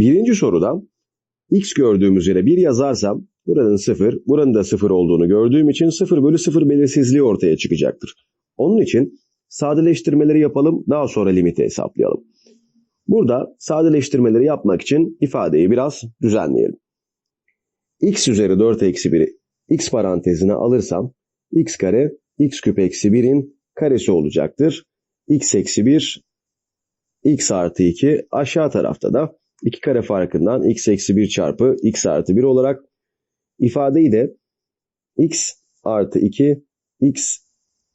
Birinci soruda x gördüğümüz yere 1 yazarsam buranın 0, buranın da 0 olduğunu gördüğüm için 0 bölü 0 belirsizliği ortaya çıkacaktır. Onun için sadeleştirmeleri yapalım daha sonra limiti hesaplayalım. Burada sadeleştirmeleri yapmak için ifadeyi biraz düzenleyelim. x üzeri 4 eksi 1'i x parantezine alırsam x kare x küp eksi 1'in karesi olacaktır. x eksi 1 x artı 2 aşağı tarafta da 2 kare farkından x eksi 1 çarpı x artı 1 olarak ifadeyi de x artı 2 x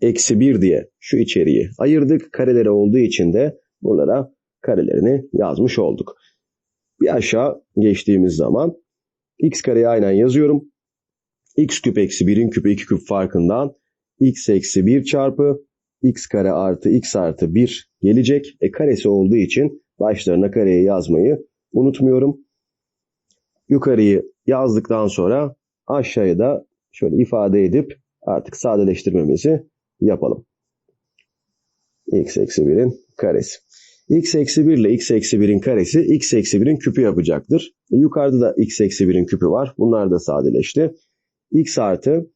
eksi 1 diye şu içeriği ayırdık. Kareleri olduğu için de buralara karelerini yazmış olduk. Bir aşağı geçtiğimiz zaman x kareyi aynen yazıyorum. x küp eksi 1'in küpü 2 küp farkından x eksi 1 çarpı x kare artı x artı 1 gelecek. E karesi olduğu için başlarına kareyi yazmayı unutmuyorum. Yukarıyı yazdıktan sonra aşağıya da şöyle ifade edip artık sadeleştirmemizi yapalım. x eksi 1'in karesi. x eksi 1 ile x eksi 1'in karesi x eksi 1'in küpü yapacaktır. E yukarıda da x eksi 1'in küpü var. Bunlar da sadeleşti. x artı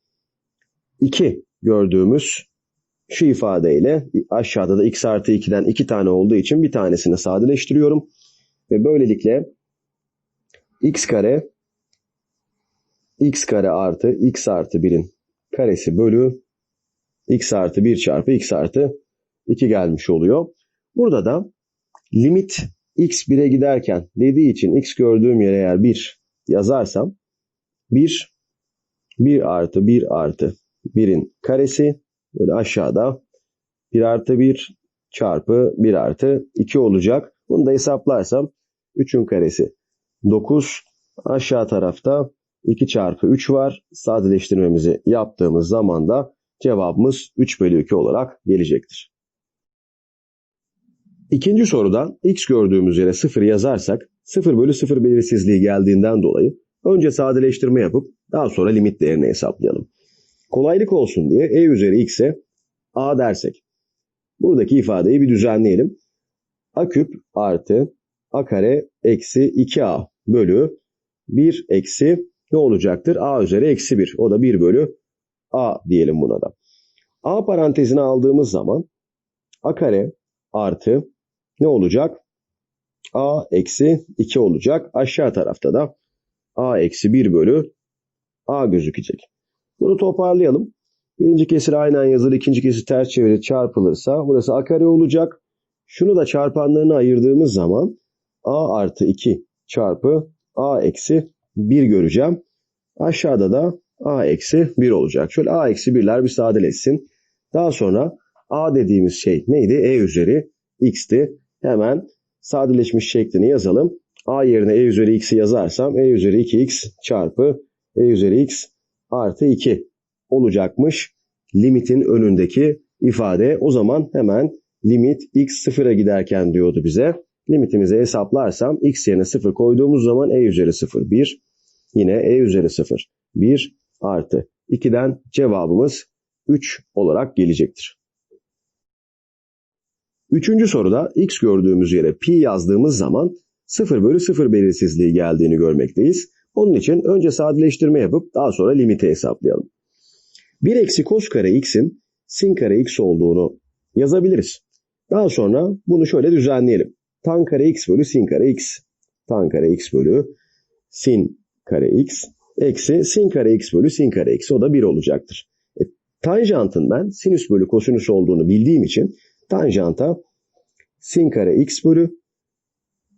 2 gördüğümüz şu ifadeyle aşağıda da x artı 2'den 2 tane olduğu için bir tanesini sadeleştiriyorum. Ve böylelikle x kare x kare artı x artı 1'in karesi bölü x artı 1 çarpı x artı 2 gelmiş oluyor. Burada da limit x 1'e giderken dediği için x gördüğüm yere eğer 1 yazarsam 1 1 artı 1 artı 1'in karesi böyle aşağıda 1 artı 1 çarpı 1 artı 2 olacak. Bunu da hesaplarsam 3'ün karesi 9 aşağı tarafta 2 çarpı 3 var. Sadeleştirmemizi yaptığımız zaman da cevabımız 3 bölü 2 olarak gelecektir. İkinci soruda x gördüğümüz yere 0 yazarsak 0 bölü 0 belirsizliği geldiğinden dolayı önce sadeleştirme yapıp daha sonra limit değerini hesaplayalım. Kolaylık olsun diye e üzeri x'e a dersek buradaki ifadeyi bir düzenleyelim. a küp artı a kare eksi 2a bölü 1 eksi ne olacaktır? a üzeri eksi 1. O da 1 bölü a diyelim buna da. a parantezine aldığımız zaman a kare artı ne olacak? a eksi 2 olacak. Aşağı tarafta da a eksi 1 bölü a gözükecek. Bunu toparlayalım. Birinci kesir aynen yazılır, ikinci kesir ters çevirir çarpılırsa burası a kare olacak. Şunu da çarpanlarını ayırdığımız zaman a artı 2 çarpı a eksi 1 göreceğim. Aşağıda da a eksi 1 olacak. Şöyle a eksi 1'ler bir sadeleşsin. Daha sonra a dediğimiz şey neydi? e üzeri x'ti. Hemen sadeleşmiş şeklini yazalım. a yerine e üzeri x'i yazarsam e üzeri 2x çarpı e üzeri x artı 2 olacakmış. Limitin önündeki ifade. O zaman hemen limit x sıfıra giderken diyordu bize. Limitimizi hesaplarsam x yerine 0 koyduğumuz zaman e üzeri 0 1. Yine e üzeri 0 1 artı 2'den cevabımız 3 olarak gelecektir. Üçüncü soruda x gördüğümüz yere pi yazdığımız zaman 0 bölü 0 belirsizliği geldiğini görmekteyiz. Onun için önce sadeleştirme yapıp daha sonra limiti hesaplayalım. 1 eksi kos kare x'in sin kare x olduğunu yazabiliriz. Daha sonra bunu şöyle düzenleyelim. Tan kare x bölü sin kare x. Tan kare x bölü sin kare x eksi sin kare x bölü sin kare x. O da 1 olacaktır. E, tanjantın ben sinüs bölü kosinüs olduğunu bildiğim için tanjanta sin kare x bölü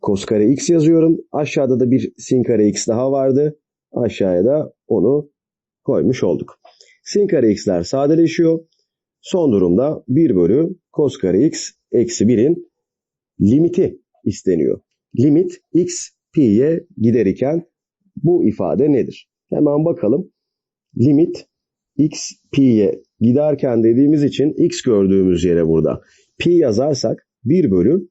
kos kare x yazıyorum. Aşağıda da bir sin kare x daha vardı. Aşağıya da onu koymuş olduk. Sin kare x'ler sadeleşiyor. Son durumda 1 bölü kos kare x eksi 1'in limiti isteniyor. Limit x pi'ye gider iken bu ifade nedir? Hemen bakalım. Limit x pi'ye giderken dediğimiz için x gördüğümüz yere burada pi yazarsak 1 bölü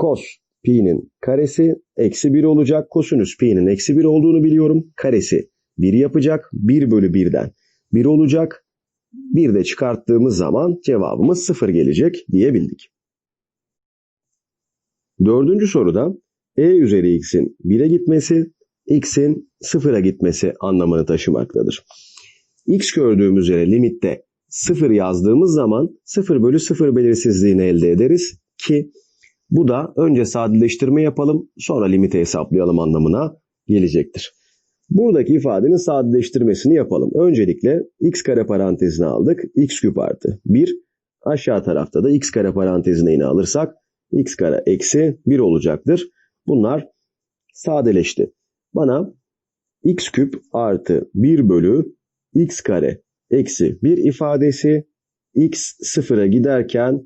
cos pi'nin karesi eksi 1 olacak. Kosinüs pi'nin eksi 1 olduğunu biliyorum. Karesi 1 yapacak. 1 bölü 1'den 1 olacak. Bir de çıkarttığımız zaman cevabımız 0 gelecek diyebildik. Dördüncü soruda e üzeri x'in 1'e gitmesi, x'in 0'a gitmesi anlamını taşımaktadır. x gördüğümüz üzere limitte 0 yazdığımız zaman 0 bölü 0 belirsizliğini elde ederiz ki bu da önce sadeleştirme yapalım sonra limiti hesaplayalım anlamına gelecektir. Buradaki ifadenin sadeleştirmesini yapalım. Öncelikle x kare parantezine aldık. x küp artı 1. Aşağı tarafta da x kare parantezine yine alırsak x kare eksi 1 olacaktır. Bunlar sadeleşti. Bana x küp artı 1 bölü x kare eksi 1 ifadesi x sıfıra giderken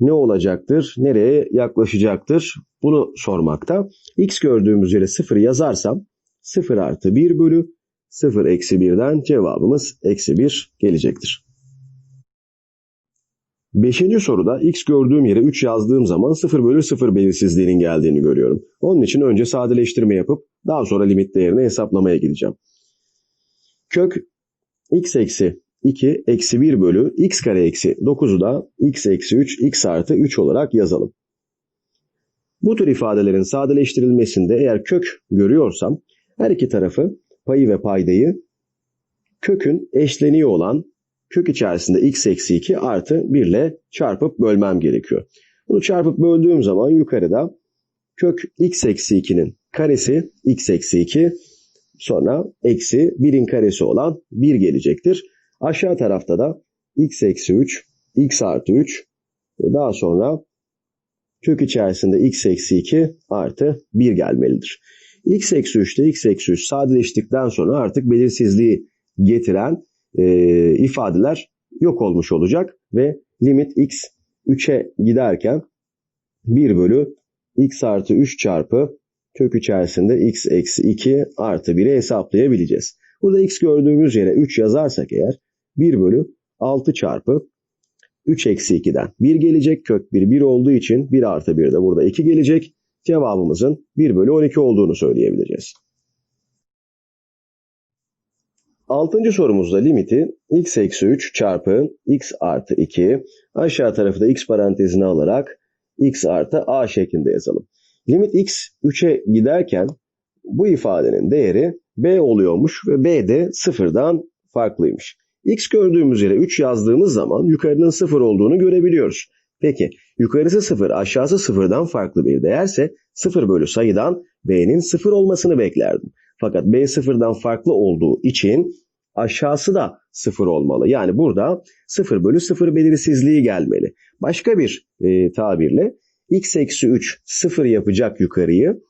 ne olacaktır? Nereye yaklaşacaktır? Bunu sormakta. x gördüğümüz yere 0 yazarsam 0 artı 1 bölü 0 eksi 1'den cevabımız eksi 1 gelecektir. Beşinci soruda x gördüğüm yere 3 yazdığım zaman 0 bölü 0 belirsizliğinin geldiğini görüyorum. Onun için önce sadeleştirme yapıp daha sonra limit değerini hesaplamaya gideceğim. Kök x eksi 2 eksi 1 bölü x kare eksi 9'u da x eksi 3 x artı 3 olarak yazalım. Bu tür ifadelerin sadeleştirilmesinde eğer kök görüyorsam her iki tarafı payı ve paydayı kökün eşleniği olan kök içerisinde x eksi 2 artı 1 ile çarpıp bölmem gerekiyor. Bunu çarpıp böldüğüm zaman yukarıda kök x eksi 2'nin karesi x eksi 2 sonra eksi 1'in karesi olan 1 gelecektir. Aşağı tarafta da x eksi 3, x artı 3 ve daha sonra kök içerisinde x eksi 2 artı 1 gelmelidir. x eksi 3 ile x eksi 3 sadeleştikten sonra artık belirsizliği getiren e, ifadeler yok olmuş olacak ve limit x 3'e giderken 1 bölü x artı 3 çarpı kök içerisinde x eksi 2 artı 1'i hesaplayabileceğiz. Burada x gördüğümüz yere 3 yazarsak eğer 1 bölü 6 çarpı 3 eksi 2'den 1 gelecek. Kök 1 1 olduğu için 1 artı 1 de burada 2 gelecek. Cevabımızın 1 bölü 12 olduğunu söyleyebileceğiz. Altıncı sorumuzda limiti x eksi 3 çarpı x artı 2 aşağı tarafı da x parantezine alarak x artı a şeklinde yazalım. Limit x 3'e giderken bu ifadenin değeri b oluyormuş ve b de sıfırdan farklıymış. x gördüğümüz yere 3 yazdığımız zaman yukarının 0 olduğunu görebiliyoruz. Peki yukarısı 0 aşağısı 0'dan farklı bir değerse 0 bölü sayıdan b'nin 0 olmasını beklerdim. Fakat b sıfırdan farklı olduğu için aşağısı da sıfır olmalı. Yani burada 0 bölü 0 belirsizliği gelmeli. Başka bir e, tabirle x eksi 3 0 yapacak yukarıyı.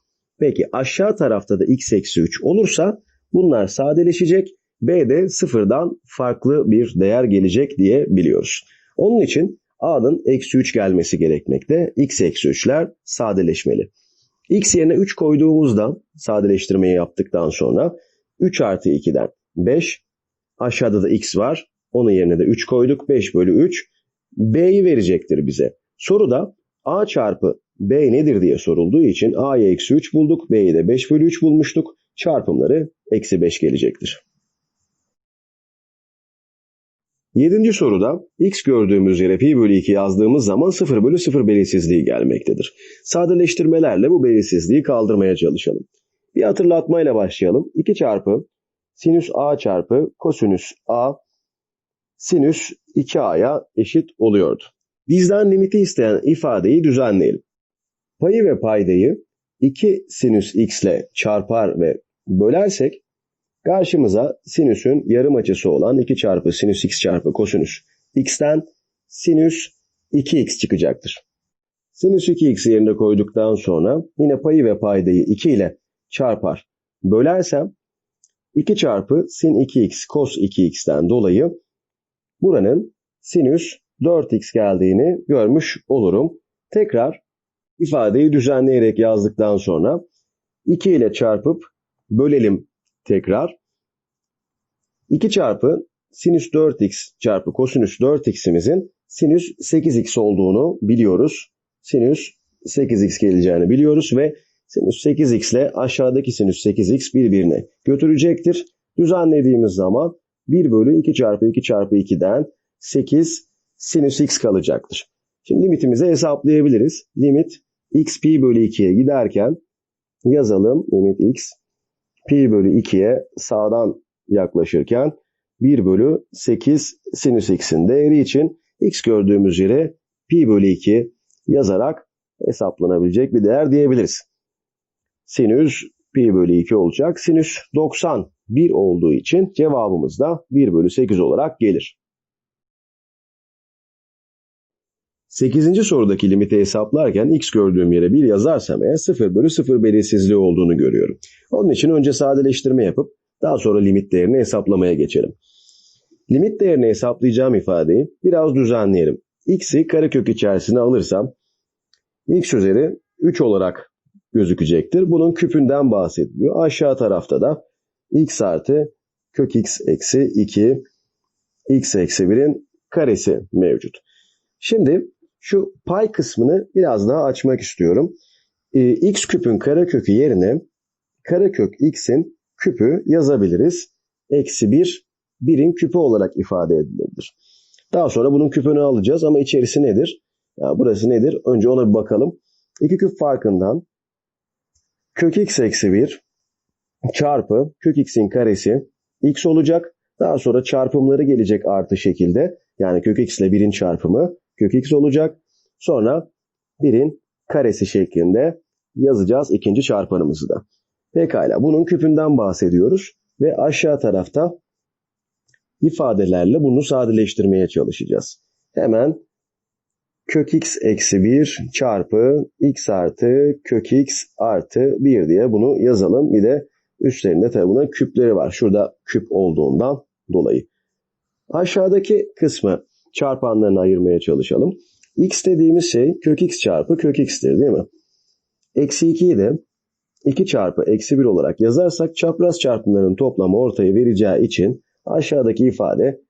Peki aşağı tarafta da x eksi 3 olursa bunlar sadeleşecek. B de sıfırdan farklı bir değer gelecek diye biliyoruz. Onun için A'nın eksi 3 gelmesi gerekmekte. X eksi 3'ler sadeleşmeli. X yerine 3 koyduğumuzda sadeleştirmeyi yaptıktan sonra 3 artı 2'den 5. Aşağıda da x var. Onun yerine de 3 koyduk. 5 bölü 3. B'yi verecektir bize. Soruda A çarpı B nedir diye sorulduğu için A'yı eksi 3 bulduk. B'yi de 5 bölü 3 bulmuştuk. Çarpımları eksi 5 gelecektir. Yedinci soruda x gördüğümüz yere pi bölü 2 yazdığımız zaman 0 bölü 0 belirsizliği gelmektedir. Sadeleştirmelerle bu belirsizliği kaldırmaya çalışalım. Bir hatırlatmayla başlayalım. 2 çarpı sinüs a çarpı kosinüs a sinüs 2a'ya eşit oluyordu. Bizden limiti isteyen ifadeyi düzenleyelim. Payı ve paydayı 2 sinüs x ile çarpar ve bölersek Karşımıza sinüsün yarım açısı olan 2 çarpı sinüs x çarpı kosinüs x'ten sinüs 2x çıkacaktır. Sinüs 2x yerine koyduktan sonra yine payı ve paydayı 2 ile çarpar. Bölersem 2 çarpı sin 2x cos 2x'ten dolayı buranın sinüs 4x geldiğini görmüş olurum. Tekrar ifadeyi düzenleyerek yazdıktan sonra 2 ile çarpıp bölelim tekrar 2 çarpı sinüs 4x çarpı kosinüs 4x'imizin sinüs 8x olduğunu biliyoruz. Sinüs 8x geleceğini biliyoruz ve sinüs 8x ile aşağıdaki sinüs 8x birbirine götürecektir. Düzenlediğimiz zaman 1 bölü 2 çarpı 2 çarpı 2'den 8 sinüs x kalacaktır. Şimdi limitimizi hesaplayabiliriz. Limit x pi bölü 2'ye giderken yazalım limit x pi bölü 2'ye sağdan yaklaşırken 1 bölü 8 sinüs x'in değeri için x gördüğümüz yere pi bölü 2 yazarak hesaplanabilecek bir değer diyebiliriz. Sinüs pi bölü 2 olacak. Sinüs 90 1 olduğu için cevabımız da 1 bölü 8 olarak gelir. 8. sorudaki limiti hesaplarken x gördüğüm yere 1 yazarsam eğer 0 bölü 0 belirsizliği olduğunu görüyorum. Onun için önce sadeleştirme yapıp daha sonra limit değerini hesaplamaya geçelim. Limit değerini hesaplayacağım ifadeyi biraz düzenleyelim. x'i karekök içerisine alırsam x üzeri 3 olarak gözükecektir. Bunun küpünden bahsediliyor. Aşağı tarafta da x artı kök x eksi 2 x eksi 1'in karesi mevcut. Şimdi şu pay kısmını biraz daha açmak istiyorum. Ee, x küpün karekökü yerine karekök x'in küpü yazabiliriz. Eksi 1 1'in küpü olarak ifade edilebilir. Daha sonra bunun küpünü alacağız ama içerisi nedir? Ya burası nedir? Önce ona bir bakalım. İki küp farkından kök x eksi 1 çarpı kök x'in karesi x olacak. Daha sonra çarpımları gelecek artı şekilde. Yani kök x ile 1'in çarpımı kök x olacak. Sonra 1'in karesi şeklinde yazacağız ikinci çarpanımızı da. Pekala bunun küpünden bahsediyoruz ve aşağı tarafta ifadelerle bunu sadeleştirmeye çalışacağız. Hemen kök x eksi 1 çarpı x artı kök x artı 1 diye bunu yazalım. Bir de üstlerinde tabi bunun küpleri var. Şurada küp olduğundan dolayı. Aşağıdaki kısmı çarpanlarını ayırmaya çalışalım. x dediğimiz şey kök x çarpı kök x'tir değil mi? Eksi 2'yi de 2 çarpı eksi 1 olarak yazarsak çapraz çarpımların toplamı ortaya vereceği için aşağıdaki ifade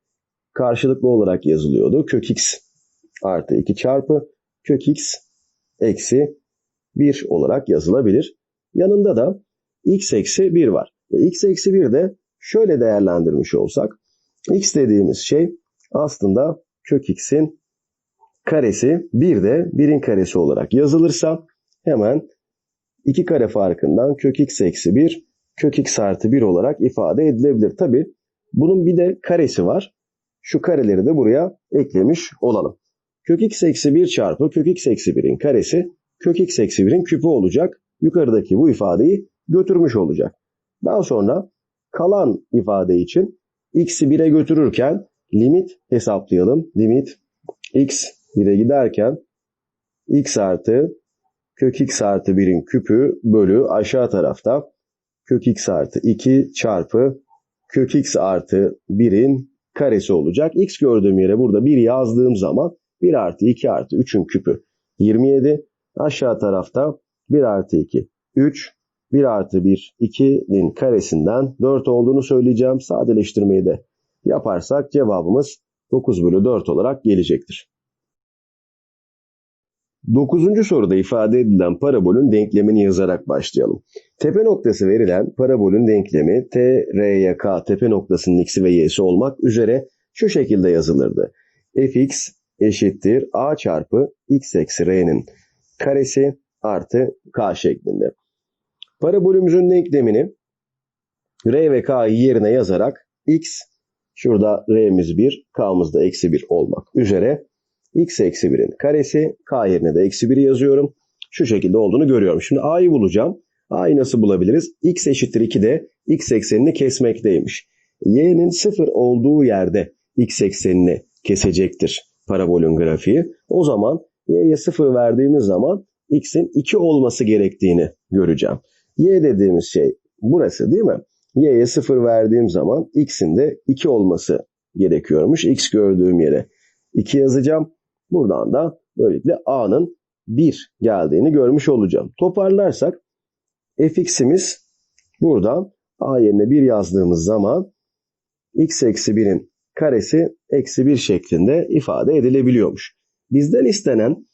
karşılıklı olarak yazılıyordu. Kök x artı 2 çarpı kök x eksi 1 olarak yazılabilir. Yanında da x eksi 1 var. E, x eksi 1 de şöyle değerlendirmiş olsak x dediğimiz şey aslında kök x'in karesi bir de 1'in karesi olarak yazılırsa hemen 2 kare farkından kök x eksi 1 kök x artı 1 olarak ifade edilebilir. Tabi bunun bir de karesi var. Şu kareleri de buraya eklemiş olalım. Kök x eksi 1 çarpı kök x eksi 1'in karesi kök x eksi 1'in küpü olacak. Yukarıdaki bu ifadeyi götürmüş olacak. Daha sonra kalan ifade için x'i 1'e götürürken limit hesaplayalım. Limit x 1'e giderken x artı kök x artı 1'in küpü bölü aşağı tarafta kök x artı 2 çarpı kök x artı 1'in karesi olacak. x gördüğüm yere burada 1 yazdığım zaman 1 artı 2 artı 3'ün küpü 27. Aşağı tarafta 1 artı 2 3 1 artı 1 2'nin karesinden 4 olduğunu söyleyeceğim. Sadeleştirmeyi de yaparsak cevabımız 9 bölü 4 olarak gelecektir. Dokuzuncu soruda ifade edilen parabolün denklemini yazarak başlayalım. Tepe noktası verilen parabolün denklemi t, r, k tepe noktasının x'i ve y'si olmak üzere şu şekilde yazılırdı. fx eşittir a çarpı x eksi r'nin karesi artı k şeklinde. Parabolümüzün denklemini r ve k'yı yerine yazarak x şurada r'miz 1 k'mız da eksi 1 olmak üzere x eksi 1'in karesi k yerine de eksi 1'i yazıyorum. Şu şekilde olduğunu görüyorum. Şimdi a'yı bulacağım. a'yı nasıl bulabiliriz? x eşittir 2 de x eksenini kesmekteymiş. y'nin 0 olduğu yerde x eksenini kesecektir parabolün grafiği. O zaman y'ye 0 verdiğimiz zaman x'in 2 olması gerektiğini göreceğim. y dediğimiz şey burası değil mi? Y'ye 0 verdiğim zaman x'in de 2 olması gerekiyormuş. x gördüğüm yere 2 yazacağım. Buradan da böylelikle a'nın 1 geldiğini görmüş olacağım. Toparlarsak fx'imiz buradan a yerine 1 yazdığımız zaman x eksi 1'in karesi eksi 1 şeklinde ifade edilebiliyormuş. Bizden istenen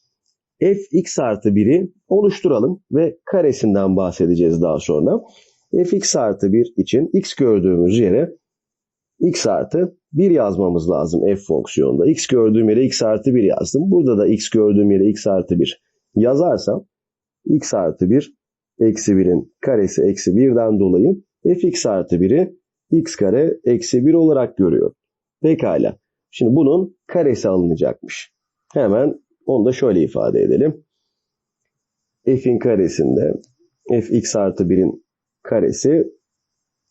fx artı 1'i oluşturalım ve karesinden bahsedeceğiz daha sonra. Fx artı 1 için x gördüğümüz yere x artı 1 yazmamız lazım f fonksiyonunda. x gördüğüm yere x artı 1 yazdım. Burada da x gördüğüm yere x artı 1 yazarsam x artı 1 eksi 1'in karesi eksi 1'den dolayı fx artı 1'i x kare eksi 1 olarak görüyor. Pekala. Şimdi bunun karesi alınacakmış. Hemen onu da şöyle ifade edelim. f'in karesinde fx artı 1'in karesi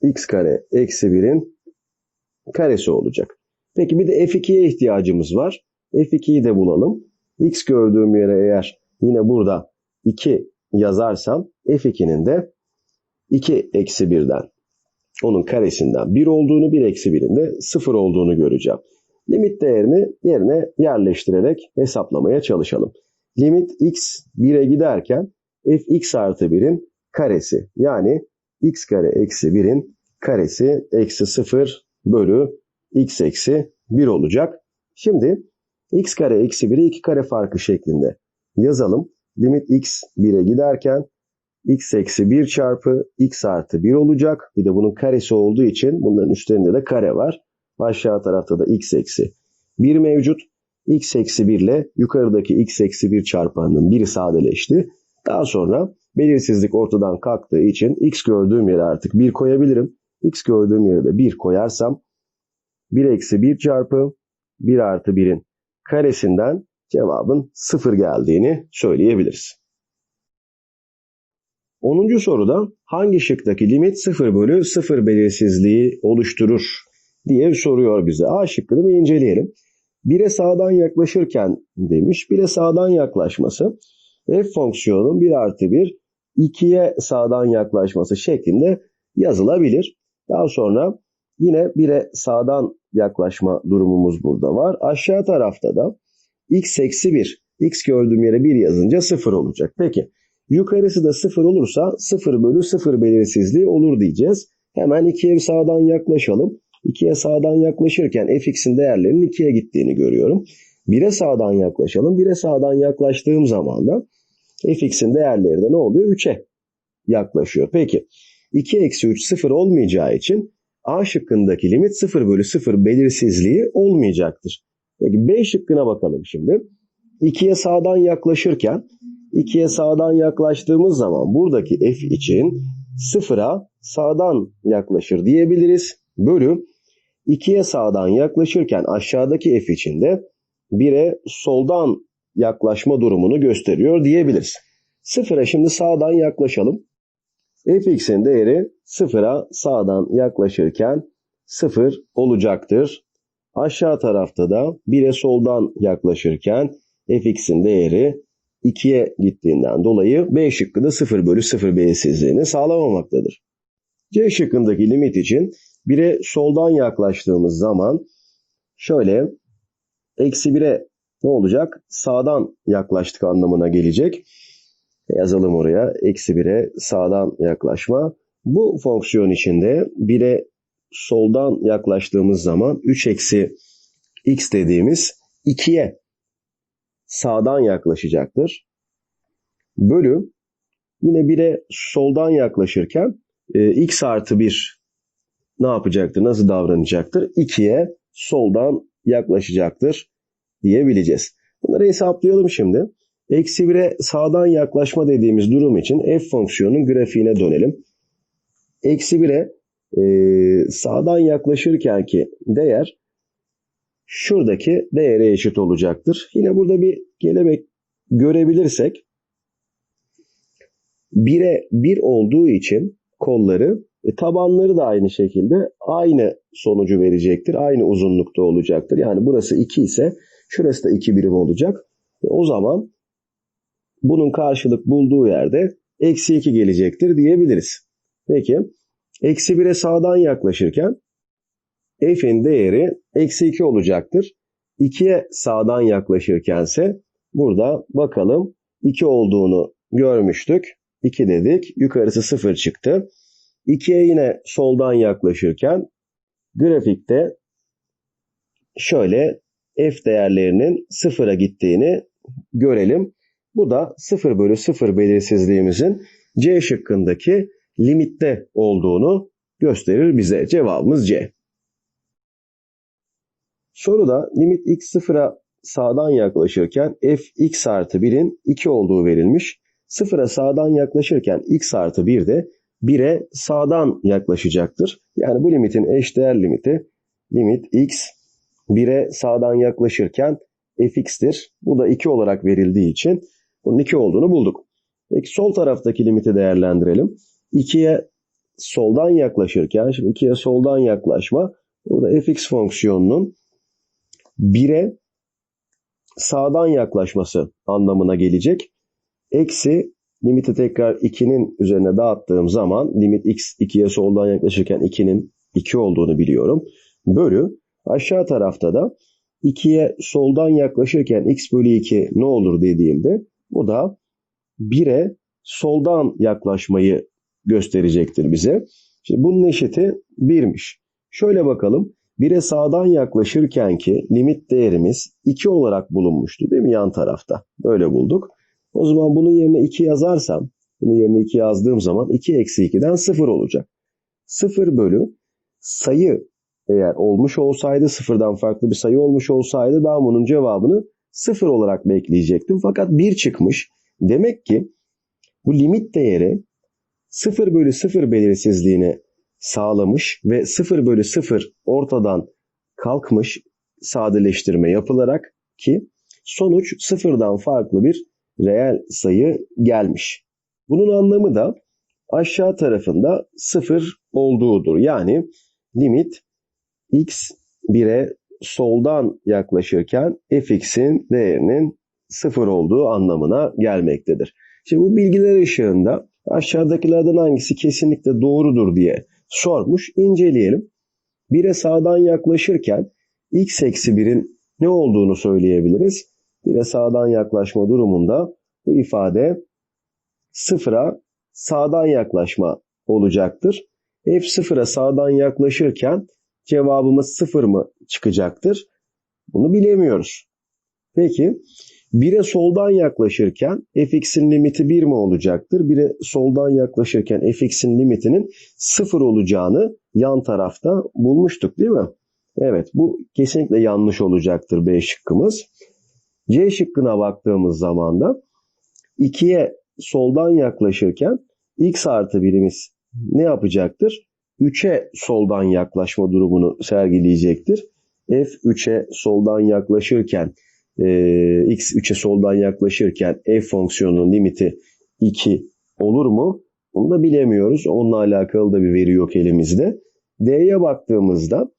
x kare eksi 1'in karesi olacak. Peki bir de f2'ye ihtiyacımız var. f2'yi de bulalım. x gördüğüm yere eğer yine burada 2 yazarsam f2'nin de 2 eksi 1'den onun karesinden 1 olduğunu 1 eksi 1'in de 0 olduğunu göreceğim. Limit değerini yerine yerleştirerek hesaplamaya çalışalım. Limit x 1'e giderken fx artı 1'in karesi yani x kare eksi 1'in karesi eksi 0 bölü x eksi 1 olacak. Şimdi x kare eksi 1'i 2 kare farkı şeklinde yazalım. Limit x 1'e giderken x eksi 1 çarpı x artı 1 olacak. Bir de bunun karesi olduğu için bunların üstlerinde de kare var. Aşağı tarafta da x eksi 1 mevcut. x eksi 1 ile yukarıdaki x eksi 1 çarpanının biri sadeleşti. Daha sonra belirsizlik ortadan kalktığı için x gördüğüm yere artık 1 koyabilirim. x gördüğüm yere de 1 koyarsam 1 eksi 1 çarpı 1 artı 1'in karesinden cevabın 0 geldiğini söyleyebiliriz. 10. soruda hangi şıktaki limit 0 bölü 0 belirsizliği oluşturur diye soruyor bize. A şıkkını bir inceleyelim. 1'e sağdan yaklaşırken demiş. 1'e sağdan yaklaşması f fonksiyonun 1 artı 1 2'ye sağdan yaklaşması şeklinde yazılabilir. Daha sonra yine 1'e sağdan yaklaşma durumumuz burada var. Aşağı tarafta da x eksi 1. x gördüğüm yere 1 yazınca 0 olacak. Peki yukarısı da 0 olursa 0 bölü 0 belirsizliği olur diyeceğiz. Hemen 2'ye sağdan yaklaşalım. 2'ye sağdan yaklaşırken fx'in değerlerinin 2'ye gittiğini görüyorum. 1'e sağdan yaklaşalım. 1'e sağdan yaklaştığım zaman da fx'in değerleri de ne oluyor? 3'e yaklaşıyor. Peki 2 eksi 3 0 olmayacağı için A şıkkındaki limit 0 bölü 0 belirsizliği olmayacaktır. Peki B şıkkına bakalım şimdi. 2'ye sağdan yaklaşırken 2'ye sağdan yaklaştığımız zaman buradaki f için 0'a sağdan yaklaşır diyebiliriz. Bölü 2'ye sağdan yaklaşırken aşağıdaki f için de 1'e soldan yaklaşma durumunu gösteriyor diyebiliriz. 0'a şimdi sağdan yaklaşalım. fx'in değeri 0'a sağdan yaklaşırken 0 olacaktır. Aşağı tarafta da 1'e soldan yaklaşırken fx'in değeri 2'ye gittiğinden dolayı B şıkkı da 0 bölü 0 belirsizliğini sağlamamaktadır. C şıkkındaki limit için 1'e soldan yaklaştığımız zaman şöyle eksi 1'e ne olacak? Sağdan yaklaştık anlamına gelecek. Yazalım oraya. Eksi 1'e sağdan yaklaşma. Bu fonksiyon içinde 1'e soldan yaklaştığımız zaman 3 eksi x dediğimiz 2'ye sağdan yaklaşacaktır. Bölü yine 1'e soldan yaklaşırken e, x artı 1 ne yapacaktır? Nasıl davranacaktır? 2'ye soldan yaklaşacaktır diyebileceğiz. Bunları hesaplayalım şimdi. Eksi 1'e sağdan yaklaşma dediğimiz durum için f fonksiyonunun grafiğine dönelim. Eksi 1'e e, sağdan yaklaşırken ki değer şuradaki değere eşit olacaktır. Yine burada bir kelebek görebilirsek 1'e 1 olduğu için kolları e, tabanları da aynı şekilde aynı sonucu verecektir. Aynı uzunlukta olacaktır. Yani burası 2 ise şurası da 2 birim olacak. E, o zaman bunun karşılık bulduğu yerde eksi 2 gelecektir diyebiliriz. Peki eksi 1'e sağdan yaklaşırken f'in değeri eksi 2 olacaktır. 2'ye sağdan yaklaşırkense burada bakalım 2 olduğunu görmüştük. 2 dedik. Yukarısı 0 çıktı. 2'ye yine soldan yaklaşırken grafikte şöyle f değerlerinin 0'a gittiğini görelim. Bu da 0 bölü 0 belirsizliğimizin C şıkkındaki limitte olduğunu gösterir bize. Cevabımız C. Soruda limit x sıfıra sağdan yaklaşırken f x artı 1'in 2 olduğu verilmiş. sıfıra sağdan yaklaşırken x artı 1 de 1'e sağdan yaklaşacaktır. Yani bu limitin eşdeğer limiti limit x 1'e sağdan yaklaşırken fx'tir. Bu da 2 olarak verildiği için bunun 2 olduğunu bulduk. Peki sol taraftaki limiti değerlendirelim. 2'ye soldan yaklaşırken, şimdi 2'ye soldan yaklaşma, burada fx fonksiyonunun 1'e sağdan yaklaşması anlamına gelecek. Eksi limiti tekrar 2'nin üzerine dağıttığım zaman limit x 2'ye soldan yaklaşırken 2'nin 2 olduğunu biliyorum. Bölü aşağı tarafta da 2'ye soldan yaklaşırken x bölü 2 ne olur dediğimde bu da 1'e soldan yaklaşmayı gösterecektir bize. Şimdi bunun eşiti 1'miş. Şöyle bakalım. 1'e sağdan yaklaşırken ki limit değerimiz 2 olarak bulunmuştu değil mi yan tarafta? Böyle bulduk. O zaman bunun yerine 2 yazarsam, bunun yerine 2 yazdığım zaman 2 eksi 2'den 0 olacak. 0 bölü sayı eğer olmuş olsaydı, sıfırdan farklı bir sayı olmuş olsaydı ben bunun cevabını 0 olarak bekleyecektim. Fakat 1 çıkmış. Demek ki bu limit değeri 0 bölü 0 belirsizliğini sağlamış ve 0 bölü 0 ortadan kalkmış sadeleştirme yapılarak ki sonuç sıfırdan farklı bir reel sayı gelmiş. Bunun anlamı da aşağı tarafında 0 olduğudur. Yani limit x 1'e soldan yaklaşırken fx'in değerinin 0 olduğu anlamına gelmektedir. Şimdi bu bilgiler ışığında aşağıdakilerden hangisi kesinlikle doğrudur diye sormuş. İnceleyelim. 1'e sağdan yaklaşırken x eksi 1'in ne olduğunu söyleyebiliriz. 1'e sağdan yaklaşma durumunda bu ifade sıfıra sağdan yaklaşma olacaktır. F sıfıra sağdan yaklaşırken cevabımız sıfır mı çıkacaktır? Bunu bilemiyoruz. Peki 1'e soldan yaklaşırken fx'in limiti 1 mi olacaktır? 1'e soldan yaklaşırken fx'in limitinin 0 olacağını yan tarafta bulmuştuk değil mi? Evet bu kesinlikle yanlış olacaktır B şıkkımız. C şıkkına baktığımız zaman da 2'ye soldan yaklaşırken x artı birimiz ne yapacaktır? 3'e soldan yaklaşma durumunu sergileyecektir. F 3'e soldan yaklaşırken e, x 3'e soldan yaklaşırken f fonksiyonunun limiti 2 olur mu? Onu da bilemiyoruz. Onunla alakalı da bir veri yok elimizde. D'ye baktığımızda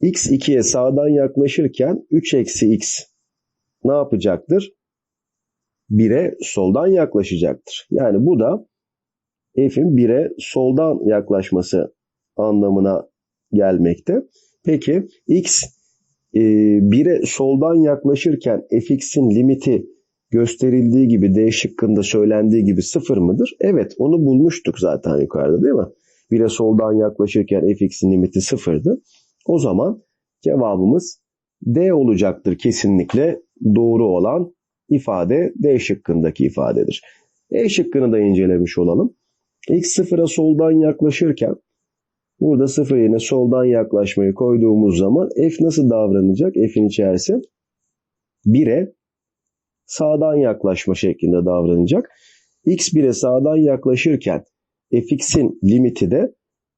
x 2'ye sağdan yaklaşırken 3 eksi x ne yapacaktır? 1'e soldan yaklaşacaktır. Yani bu da f'in 1'e soldan yaklaşması anlamına gelmekte. Peki x e, 1'e soldan yaklaşırken fx'in limiti gösterildiği gibi D şıkkında söylendiği gibi sıfır mıdır? Evet onu bulmuştuk zaten yukarıda değil mi? 1'e soldan yaklaşırken fx'in limiti sıfırdı. O zaman cevabımız D olacaktır kesinlikle doğru olan ifade D şıkkındaki ifadedir. E şıkkını da incelemiş olalım. X sıfıra soldan yaklaşırken burada sıfır yerine soldan yaklaşmayı koyduğumuz zaman f nasıl davranacak? F'in içerisi 1'e sağdan yaklaşma şeklinde davranacak. X 1'e sağdan yaklaşırken fx'in limiti de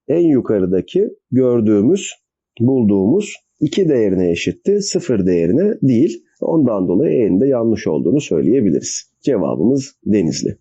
en yukarıdaki gördüğümüz, bulduğumuz 2 değerine eşitti. 0 değerine değil. Ondan dolayı E'nin de yanlış olduğunu söyleyebiliriz. Cevabımız Denizli.